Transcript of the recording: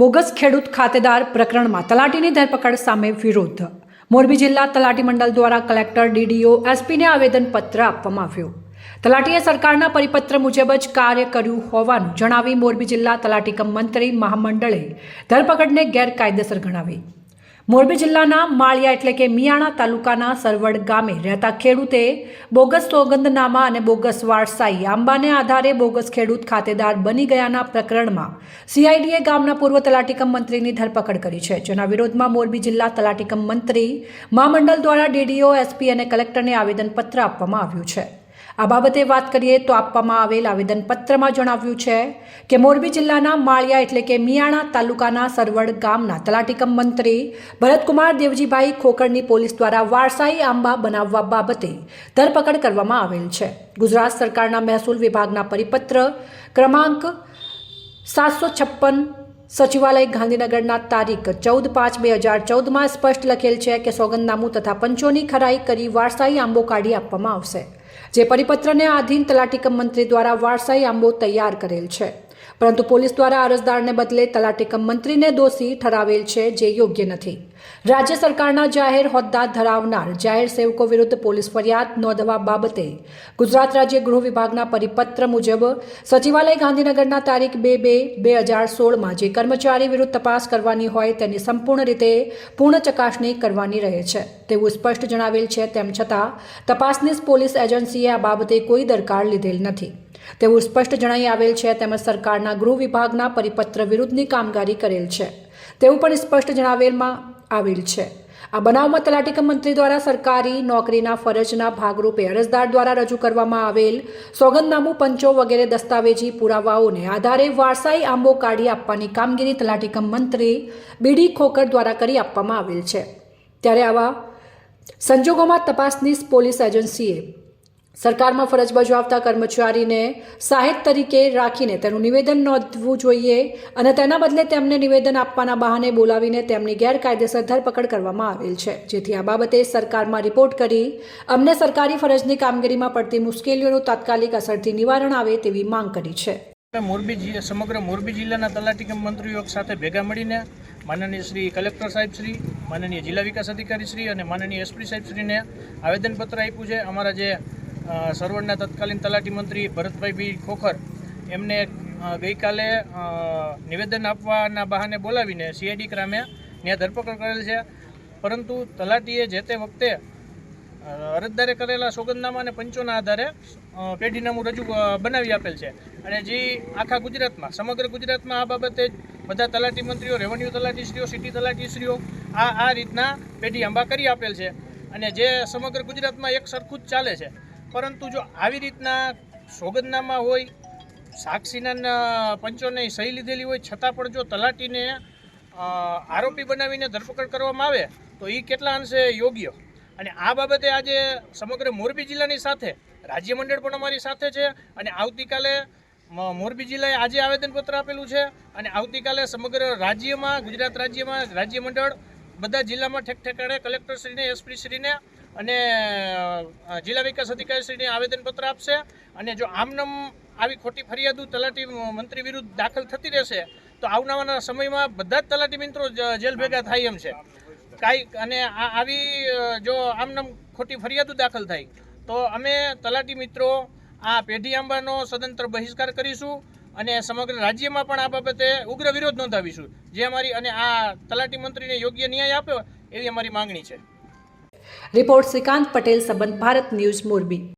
Bogus ખેડૂત ખાતેદાર પ્રકરણમાં તલાટીની ધરપકડ સામે વિરોધ. મોરબી જિલ્લા તલાટી મંડળ દ્વારા કલેક્ટર ડીડીઓ એસપીને આવેદનપત્ર આપવામાં આવ્યું. તલાટીએ સરકારના પરિપત્ર મુજબ જ કાર્ય કર્યું હોવાનું જણાવી મોરબી જિલ્લા તલાટી કમ મંત્રી મહામંડળે ધરપકડને ગેરકાયદેસર ગણાવી. મોરબી જિલ્લાના માળિયા એટલે કે મિયાણા તાલુકાના સરવડ ગામે રહેતા ખેડૂતે બોગસ સોગંદનામા અને બોગસ વારસાઈ આંબાને આધારે બોગસ ખેડૂત ખાતેદાર બની ગયાના પ્રકરણમાં સીઆઈડીએ ગામના પૂર્વ તલાટીકમ મંત્રીની ધરપકડ કરી છે, જેના વિરોધમાં મોરબી જિલ્લા તલાટીકમ મંત્રી મહામંડળ દ્વારા ડીડીઓ, એસપી અને કલેક્ટરને આવેદનપત્ર આપવામાં આવ્યું છે. આ બાબતે વાત કરીએ તો આપવામાં આવેલ આવેદનપત્રમાં જણાવ્યું છે કે મોરબી જિલ્લાના માળિયા એટલે કે મિયાણા તાલુકાના સરવડ ગામના તલાટીકમ મંત્રી ભરતકુમાર દેવજીભાઈ ખોકરની પોલીસ દ્વારા વારસાઈ આંબા બનાવવા બાબતે ધરપકડ કરવામાં આવેલ છે. ગુજરાત સરકારના મહેસૂલ વિભાગના પરિપત્ર ક્રમાંક સાતસો છપ્પન, સચિવાલય ગાંધીનગરના તારીખ ચૌદ પાંચ બે હજાર ચૌદમાં સ્પષ્ટ લખેલ છે કે સોગંદનામું તથા પંચોની ખરાઈ કરી વારસાઈ આંબો કાઢી આપવામાં આવશે. જે પરિપત્રને આધીન તલાટીકમ મંત્રી દ્વારા વારસાઈ આંબો તૈયાર કરેલ છે. પરંતુ પોલીસ દ્વારા અરજદારને બદલે તલાટીકમ મંત્રીને દોષી ઠરાવેલ છે જે યોગ્ય નથી. રાજ્ય સરકારના જાહેર હોદ્દા ધરાવનાર જાહેર સેવકો વિરુદ્ધ પોલીસ ફરિયાદ નોંધવા બાબતે ગુજરાત રાજ્ય ગૃહ વિભાગના પરિપત્ર મુજબ સચિવાલય ગાંધીનગરના તારીખ બે બે બે હજાર સોળમાં જે કર્મચારી વિરુદ્ધ તપાસ કરવાની હોય તેની સંપૂર્ણ રીતે પૂર્ણ ચકાસણી કરવાની રહે છે. તેવું સ્પષ્ટ જણાવેલ છે તેમ છતાં તપાસનીશ પોલીસ એજન્સીએ આ બાબતે કોઈ દરકાર લીધેલ નથી. તેવું સ્પષ્ટ જણાઈ આવેલ છે તેમજ સરકારના ગૃહ વિભાગના પરિપત્ર વિરુદ્ધની કામગીરી કરેલ છે. તેવું પણ સ્પષ્ટ જણાવેલમાં આવેલ છે. આ બનાવમાં તલાટીકમ મંત્રી દ્વારા સરકારી નોકરીના ફરજના ભાગરૂપે અરજદાર દ્વારા રજૂ કરવામાં આવેલ સોગંદનામું, પંચો વગેરે દસ્તાવેજી પુરાવાઓને આધારે વારસાઈ આંબો કાઢી આપવાની કામગીરી તલાટીકમ મંત્રી બીડી ખોકર દ્વારા કરી આપવામાં આવેલ છે. ત્યારે આવા સંજોગોમાં તપાસનીશ પોલીસ એજન્સીએ સરકારમાં ફરજ બજાવતા કર્મચારીને સાહેબ તરીકે રાખીને તેનું નિવેદન નોંધવું જોઈએ અને તેના બદલે તેમને નિવેદન આપવાના બહાને બોલાવીને તેમની ગેરકાયદેસર ધરપકડ કરવામાં આવેલ છે. જેથી આ બાબતે સરકારમાં રિપોર્ટ કરી અમને સરકારી ફરજની કામગીરીમાં પડતી મુશ્કેલીઓનું તાત્કાલિક અસરથી નિવારણ આવે તેવી માંગ કરી છે. મોરબી સમગ્ર મોરબી જિલ્લાના તલાટીકમ મંત્રીઓ સાથે ભેગા મળીને માનનીય શ્રી કલેક્ટર સાહેબ શ્રી, માનનીય જિલ્લા વિકાસ અધિકારી શ્રી અને માનનીય એસપી સાહેબ શ્રીને આવેદનપત્ર આપ્યું છે. અમારા જે અ, સર્વરના તત્કાલીન તલાટી મંત્રી ભરતભાઈ બી ખોખર એમને ગઈકાલે નિવેદન આપવાના બહાને બોલાવીને સીઆઈડી ક્રામે ત્યાં ધરપકડ કરેલ છે. પરંતુ તલાટીએ જે તે વખતે અરજદારે કરેલા સોગંદનામા અને પંચોના આધારે પેઢીનામું રજૂ બનાવી આપેલ છે. અને જે આખા ગુજરાતમાં સમગ્ર ગુજરાતમાં આ બાબતે બધા તલાટી મંત્રીઓ રેવન્યુ તલાટીશ્રીઓ સિટી તલાટીશ્રીઓ આ આ રીતના પેઢી આંબા કરી આપેલ છે. અને જે સમગ્ર ગુજરાતમાં એક સરખું જ ચાલે છે. પરંતુ જો આવી રીતના સોગંદનામા હોય સાક્ષીના પંચોને સહી લીધેલી હોય, છતાં પણ જો તલાટીને આરોપી બનાવીને ધરપકડ કરવામાં આવે, તો એ કેટલા અંશે યોગ્ય? અને આ બાબતે આજે સમગ્ર મોરબી જિલ્લાની સાથે, રાજ્ય મંડળ પણ અમારી સાથે છે, અને આવતીકાલે મોરબી જિલ્લાએ આજે આવેદનપત્ર આપેલું છે, અને આવતીકાલે સમગ્ર રાજ્યમાં, ગુજરાત રાજ્યમાં, રાજ્ય મંડળ, બધા જિલ્લામાં ઠેક ઠેકાણે કલેક્ટરશ્રીને, એસપીશ્રીને, અને જિલ્લા વિકાસ અધિકારીશ્રીને આવેદનપત્ર આપશે અને જો આમનામ આવી ખોટી ફરિયાદો તલાટી મંત્રી વિરુદ્ધ દાખલ થતી રહેશે, તો આવનારા સમયમાં બધા જ તલાટી મિત્રો જેલ ભેગા થાય એમ છે. કાંઈ અને આવી જો આમનામ ખોટી ફરિયાદો દાખલ થાય, તો અમે તલાટી મિત્રો આ પેઢી આંબાનો સદંતર બહિષ્કાર કરીશું અને સમગ્ર રાજ્યમાં પણ આ બાબતે ઉગ્ર વિરોધ નોંધાવીશું. જે અમારી અને આ તલાટી મંત્રીને યોગ્ય ન્યાય આપ્યો, એવી અમારી માંગણી છે. રિપોર્ટ શ્રીકાંત પટેલ સંબંધ ભારત ન્યૂઝ મોરબી.